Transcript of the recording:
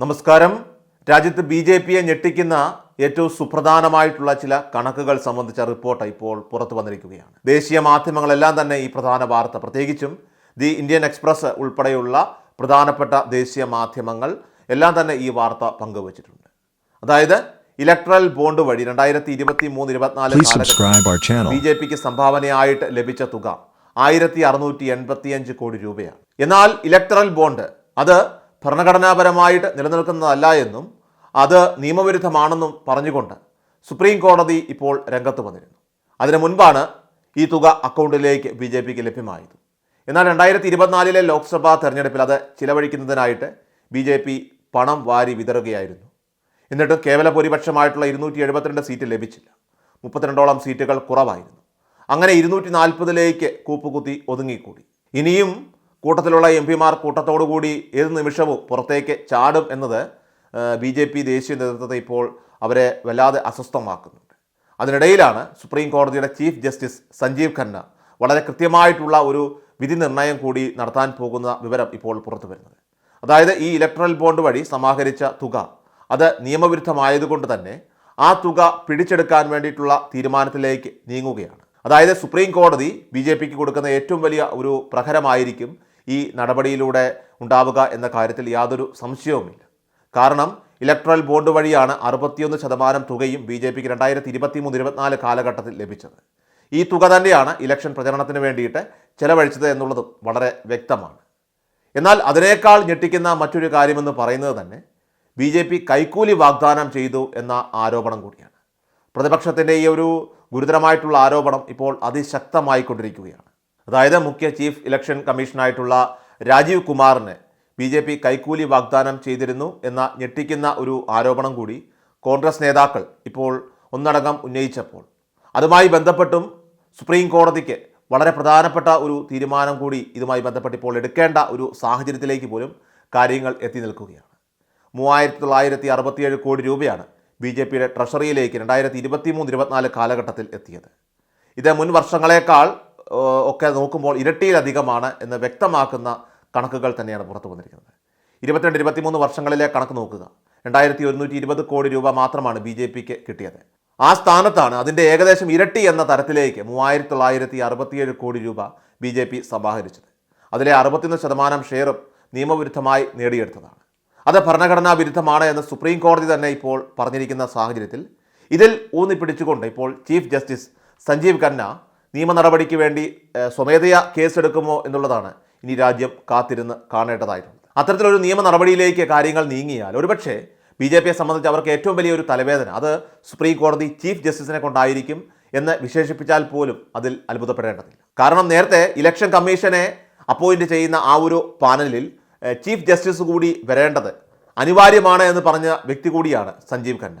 നമസ്കാരം. രാജ്യത്ത് B J പിയെ ഞെട്ടിക്കുന്ന ഏറ്റവും സുപ്രധാനമായിട്ടുള്ള ചില കണക്കുകൾ സംബന്ധിച്ച റിപ്പോർട്ട് ഇപ്പോൾ പുറത്തു വന്നിരിക്കുകയാണ്. ദേശീയ മാധ്യമങ്ങളെല്ലാം തന്നെ ഈ പ്രധാന വാർത്ത പ്രത്യേകിച്ചും ദി ഇന്ത്യൻ എക്സ്പ്രസ് ഉൾപ്പെടെയുള്ള പ്രധാനപ്പെട്ട ദേശീയ മാധ്യമങ്ങൾ എല്ലാം തന്നെ ഈ വാർത്ത പങ്കുവച്ചിട്ടുണ്ട്. അതായത് ഇലക്ട്രൽ ബോണ്ട് വഴി രണ്ടായിരത്തി ഇരുപത്തി മൂന്ന് ഇരുപത്തിനാല്. ബി ജെ പിക്ക് സംഭാവനയായിട്ട് ലഭിച്ച തുക ആയിരത്തി അറുന്നൂറ്റി എൺപത്തിയഞ്ച് കോടി രൂപയാണ്. എന്നാൽ ഇലക്ട്രൽ ബോണ്ട് അത് ഭരണഘടനാപരമായിട്ട് നിലനിൽക്കുന്നതല്ല എന്നും അത് നിയമവിരുദ്ധമാണെന്നും പറഞ്ഞുകൊണ്ട് സുപ്രീം കോടതി ഇപ്പോൾ രംഗത്ത് വന്നിരുന്നു. അതിനു മുൻപാണ് ഈ തുക അക്കൗണ്ടിലേക്ക് ബി ജെ പിക്ക് ലഭ്യമായത്. എന്നാൽ രണ്ടായിരത്തി ഇരുപത്തിനാലിലെ ലോക്സഭാ തെരഞ്ഞെടുപ്പിൽ അത് ചിലവഴിക്കുന്നതിനായിട്ട് ബി ജെ പി പണം വാരി വിതറുകയായിരുന്നു. എന്നിട്ടും കേവല ഭൂരിപക്ഷമായിട്ടുള്ള ഇരുന്നൂറ്റി എഴുപത്തിരണ്ട് സീറ്റ് ലഭിച്ചില്ല. മുപ്പത്തിരണ്ടോളം സീറ്റുകൾ കുറവായിരുന്നു. അങ്ങനെ ഇരുന്നൂറ്റി നാൽപ്പതിലേക്ക് കൂപ്പുകുത്തി ഒതുങ്ങിക്കൂടി. ഇനിയും കൂട്ടത്തിലുള്ള എം പിമാർ കൂട്ടത്തോടുകൂടി ഏത് നിമിഷവും പുറത്തേക്ക് ചാടും എന്നത് ബി ജെ പി ദേശീയ നേതൃത്വത്തെ ഇപ്പോൾ അവരെ വല്ലാതെ അസ്വസ്ഥമാക്കുന്നുണ്ട്. അതിനിടയിലാണ് സുപ്രീം കോടതിയുടെ ചീഫ് ജസ്റ്റിസ് സഞ്ജീവ് ഖന്ന വളരെ കൃത്യമായിട്ടുള്ള ഒരു വിധി നിർണയം കൂടി നടത്താൻ പോകുന്ന വിവരം ഇപ്പോൾ പുറത്തു വരുന്നത്. അതായത് ഈ ഇലക്ട്രൽ ബോണ്ട് വഴി സമാഹരിച്ച തുക അത് നിയമവിരുദ്ധമായതുകൊണ്ട് തന്നെ ആ തുക പിടിച്ചെടുക്കാൻ വേണ്ടിയിട്ടുള്ള തീരുമാനത്തിലേക്ക് നീങ്ങുകയാണ്. അതായത് സുപ്രീം കോടതി ബി ജെ പിക്ക് കൊടുക്കുന്ന ഏറ്റവും വലിയ ഒരു പ്രഹരമായിരിക്കും ഈ നടപടിയിലൂടെ ഉണ്ടാവുക എന്ന കാര്യത്തിൽ യാതൊരു സംശയവുമില്ല. കാരണം ഇലക്ട്രൽ ബോണ്ട് വഴിയാണ് അറുപത്തിയൊന്ന് ശതമാനം തുകയും ബി ജെ പിക്ക് രണ്ടായിരത്തി ഇരുപത്തി മൂന്ന് ഇരുപത്തിനാല് കാലഘട്ടത്തിൽ ലഭിച്ചത്. ഈ തുക തന്നെയാണ് ഇലക്ഷൻ പ്രചരണത്തിന് വേണ്ടിയിട്ട് ചെലവഴിച്ചത് എന്നുള്ളത് വളരെ വ്യക്തമാണ്. എന്നാൽ അതിനേക്കാൾ ഞെട്ടിക്കുന്ന മറ്റൊരു കാര്യമെന്ന് പറയുന്നത് തന്നെ ബി ജെ പി കൈക്കൂലി വാഗ്ദാനം ചെയ്തു എന്ന ആരോപണം കൂടിയാണ്. പ്രതിപക്ഷത്തിന്റെ ഈ ഒരു ഗുരുതരമായിട്ടുള്ള ആരോപണം ഇപ്പോൾ അതിശക്തമായിക്കൊണ്ടിരിക്കുകയാണ്. അതായത് മുഖ്യ ചീഫ് ഇലക്ഷൻ കമ്മീഷനായിട്ടുള്ള രാജീവ് കുമാറിന് ബി ജെ പി കൈക്കൂലി വാഗ്ദാനം ചെയ്തിരുന്നു എന്ന ഞെട്ടിക്കുന്ന ഒരു ആരോപണം കൂടി കോൺഗ്രസ് നേതാക്കൾ ഇപ്പോൾ ഒന്നടങ്കം ഉന്നയിച്ചപ്പോൾ. അതുമായി ബന്ധപ്പെട്ടും സുപ്രീം കോടതിക്ക് വളരെ പ്രധാനപ്പെട്ട ഒരു തീരുമാനം കൂടി ഇതുമായി ബന്ധപ്പെട്ട് ഇപ്പോൾ എടുക്കേണ്ട ഒരു സാഹചര്യത്തിലേക്ക് പോലും കാര്യങ്ങൾ എത്തി നിൽക്കുകയാണ്. മൂവായിരത്തി തൊള്ളായിരത്തി അറുപത്തിയേഴ് കോടി രൂപയാണ് ബി ജെ പിയുടെ ട്രഷറിയിലേക്ക് രണ്ടായിരത്തി ഇരുപത്തി മൂന്ന് ഇരുപത്തിനാല് കാലഘട്ടത്തിൽ എത്തിയത്. ഇത് മുൻ വർഷങ്ങളെക്കാൾ ഒക്കെ നോക്കുമ്പോൾ ഇരട്ടിയിലധികമാണ് എന്ന് വ്യക്തമാക്കുന്ന കണക്കുകൾ തന്നെയാണ് പുറത്തു വന്നിരിക്കുന്നത്. ഇരുപത്തിരണ്ട് ഇരുപത്തിമൂന്ന് വർഷങ്ങളിലെ കണക്ക് നോക്കുക. രണ്ടായിരത്തി ഒരുന്നൂറ്റി ഇരുപത് കോടി രൂപ മാത്രമാണ് ബി ജെ പിക്ക് കിട്ടിയത്. ആ സ്ഥാനത്താണ് അതിന്റെ ഏകദേശം ഇരട്ടി എന്ന തരത്തിലേക്ക് മൂവായിരത്തി തൊള്ളായിരത്തി അറുപത്തിയേഴ് കോടി രൂപ ബി ജെ പി സമാഹരിച്ചത്. അതിലെ അറുപത്തിയൊന്ന് ശതമാനം ഷെയറും നിയമവിരുദ്ധമായി നേടിയെടുത്തതാണ്. അത് ഭരണഘടനാ വിരുദ്ധമാണ് എന്ന് സുപ്രീം കോടതി തന്നെ ഇപ്പോൾ പറഞ്ഞിരിക്കുന്ന സാഹചര്യത്തിൽ ഇതിൽ ഊന്നിപ്പിടിച്ചുകൊണ്ട് ഇപ്പോൾ ചീഫ് ജസ്റ്റിസ് സഞ്ജീവ് ഖന്ന നിയമ നടപടിക്ക് വേണ്ടി സ്വമേധയാ കേസെടുക്കുമോ എന്നുള്ളതാണ് ഇനി രാജ്യം കാത്തിരുന്ന് കാണേണ്ടതായിട്ടുണ്ട് അത്തരത്തിലൊരു നിയമ നടപടിയിലേക്ക് കാര്യങ്ങൾ നീങ്ങിയാൽ ഒരുപക്ഷെ ബി ജെ പിയെ സംബന്ധിച്ച് അവർക്ക് ഏറ്റവും വലിയ ഒരു തലവേദന അത് സുപ്രീം കോടതി ചീഫ് ജസ്റ്റിസിനെ കൊണ്ടായിരിക്കും എന്ന് വിശേഷിപ്പിച്ചാൽ പോലും അതിൽ അത്ഭുതപ്പെടേണ്ടതില്ല. കാരണം നേരത്തെ ഇലക്ഷൻ കമ്മീഷനെ അപ്പോയിന്റ് ചെയ്യുന്ന ആ ഒരു പാനലിൽ ചീഫ് ജസ്റ്റിസ് കൂടി വരേണ്ടത് അനിവാര്യമാണ് എന്ന് പറഞ്ഞ വ്യക്തി കൂടിയാണ് സഞ്ജീവ് ഖന്ന.